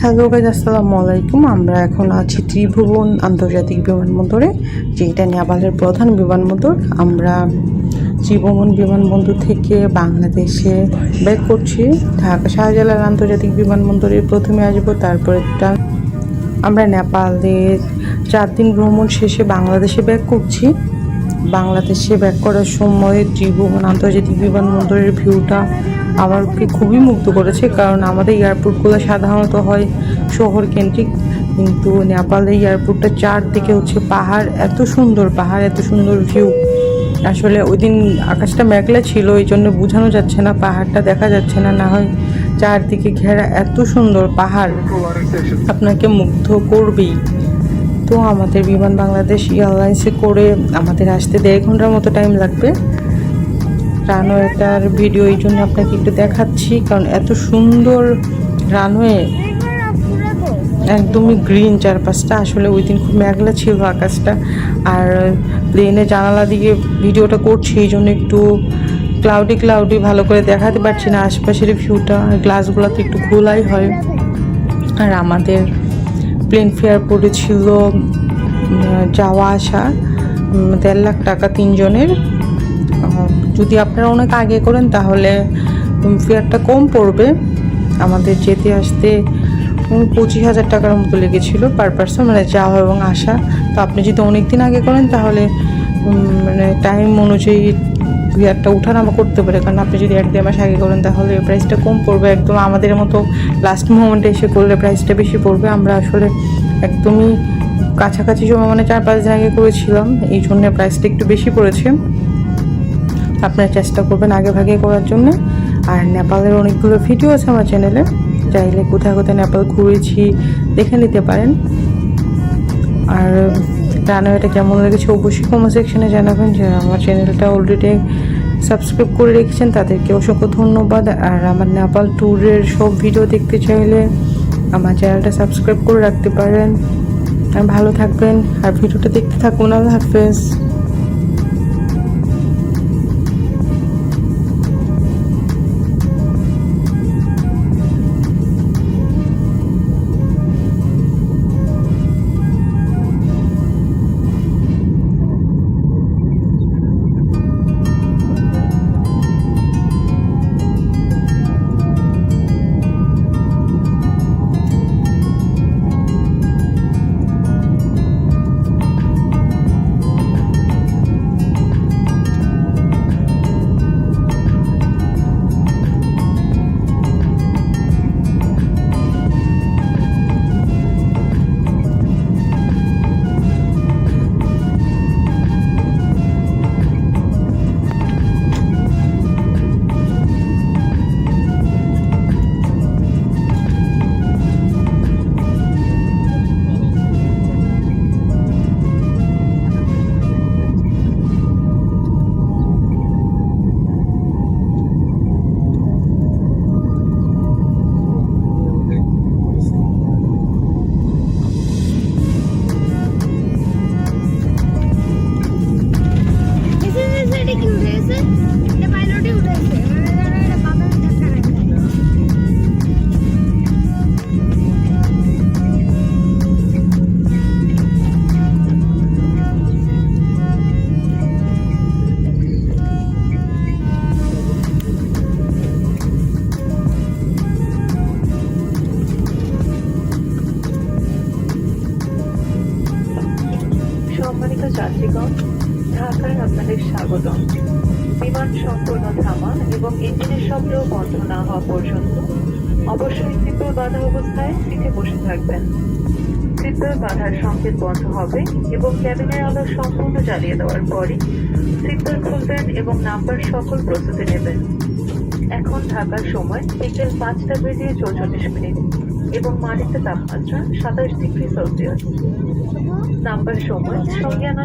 Hello guys আসসালামু আলাইকুম। আমরা এখন আছি ত্রিভুবন আন্তর্জাতিক বিমানবন্দরে, যেটা নেপালের প্রধান বিমানবন্দর। আমরা ত্রিভুবন বিমানবন্দর থেকে বাংলাদেশে ব্যাক করছি। ঢাকা শাহজালাল আন্তর্জাতিক বিমানবন্দরে প্রথমে আসব, তারপরে আমরা নেপালের চার দিন ভ্রমণ শেষে বাংলাদেশে ব্যাক করছি। বাংলাদেশে ব্যাক করার সময় ত্রিভুবন আন্তর্জাতিক বিমানবন্দরের ভিউটা আমাকে খুবই মুগ্ধ করেছে, কারণ আমাদের এয়ারপোর্টগুলো সাধারণত হয় শহর কেন্দ্রিক কিন্তু নেপালের এয়ারপোর্টটা চারদিকে হচ্ছে পাহাড়, এত সুন্দর পাহাড়, এত সুন্দর ভিউ। আসলে ওই দিন আকাশটা মেঘলা ছিল, এই জন্য বোঝানো যাচ্ছে না, পাহাড়টা দেখা যাচ্ছে না না হয় চারদিকে ঘেরা এত সুন্দর পাহাড়। আপনাকে মুগ্ধ করবেই। তো আমাদের বিমান বাংলাদেশ এয়ারলাইন্সে করে আমাদের আসতে দেড় ঘণ্টার মতো টাইম লাগবে। রানওয়েটার ভিডিও এই জন্য আপনাকে একটু দেখাচ্ছি, কারণ এত সুন্দর রানওয়ে একদমই গ্রিন চারপাশটা। আসলে ওই দিন খুব মেঘলা ছিল আকাশটা, আর প্লেনে জানালা দিয়ে ভিডিওটা করছি, এই জন্য একটু ক্লাউডি ক্লাউডি ভালো করে দেখাতে পারছি না। আশপাশের ভিউটা গ্লাসগুলো তো একটু খোলাই হয়। আর আমাদের প্লেন ফেয়ার পড়েছিল যাওয়া আসা দেড় লাখ টাকা তিনজনের। যদি আপনারা অনেক আগে করেন তাহলে ফেয়ারটা কম পড়বে। আমাদের যেতে আসতে পঁচিশ হাজার টাকার মতো লেগেছিল পার পার্সন মানে যাওয়া এবং আসা। তো আপনি যদি অনেক দিন আগে করেন তাহলে মানে টাইম অনুযায়ী ফেয়ারটা উঠানামা করতে পারে। কারণ আপনি যদি এক দেড় মাস আগে করেন, তাহলে প্রাইসটা কম পড়বে। একদম আমাদের মতো লাস্ট মোমেন্টে এসে করলে প্রাইসটা বেশি পড়বে। আমরা আসলে একদমই কাছাকাছি সময় মানে চার পাঁচ দিন আগে করেছিলাম। এই জন্য প্রাইসটা একটু বেশি পড়েছে। আপনারা চেষ্টা করবেন আগে ভাগে করার জন্য। আর নেপালের অনেকগুলো ভিডিও আছে আমার চ্যানেলে চাইলে কোথায় কোথায় নেপাল ঘুরেছি, দেখে নিতে পারেন। আর রান্নাটা কেমন লেগেছে? অবশ্যই কমেন্ট সেকশনে জানাবেন। যে আমার চ্যানেলটা অলরেডি সাবস্ক্রাইব করে রেখেছেন, তাদেরকে অসংখ্য ধন্যবাদ। আর আমার নেপাল ট্যুরের সব ভিডিও দেখতে চাইলে আমার চ্যানেলটা সাবস্ক্রাইব করে রাখতে পারেন। ভালো থাকবেন। আর ভিডিওটা দেখতে থাকুন। আল্লাহ হাফেজ। ঢাকায় আপনাদের স্বাগতম। বিমান সম্পূর্ণ থামা এবং ইঞ্জিনের শব্দ বন্ধ না হওয়া পর্যন্ত অবশ্যই সিটবেল বাধা অবস্থায় সিটে বসে থাকবেন। সিটবেল বাধার সংকেত বন্ধ হবে এবং ক্যাবিনের আলো সম্পূর্ণ জ্বালিয়ে দেওয়ার পরই সিটবেল খুলবেন এবং নাম্বার সকল প্রস্তুতি নেবেন। এখন ঢাকার সময় বিকেল পাঁচটা বেজে চৌচল্লিশ মিনিট এবং মাটিতে তাপমাত্রা সাতাশ ডিগ্রি সেলসিয়াস। নাম্বার সময় সঙ্গে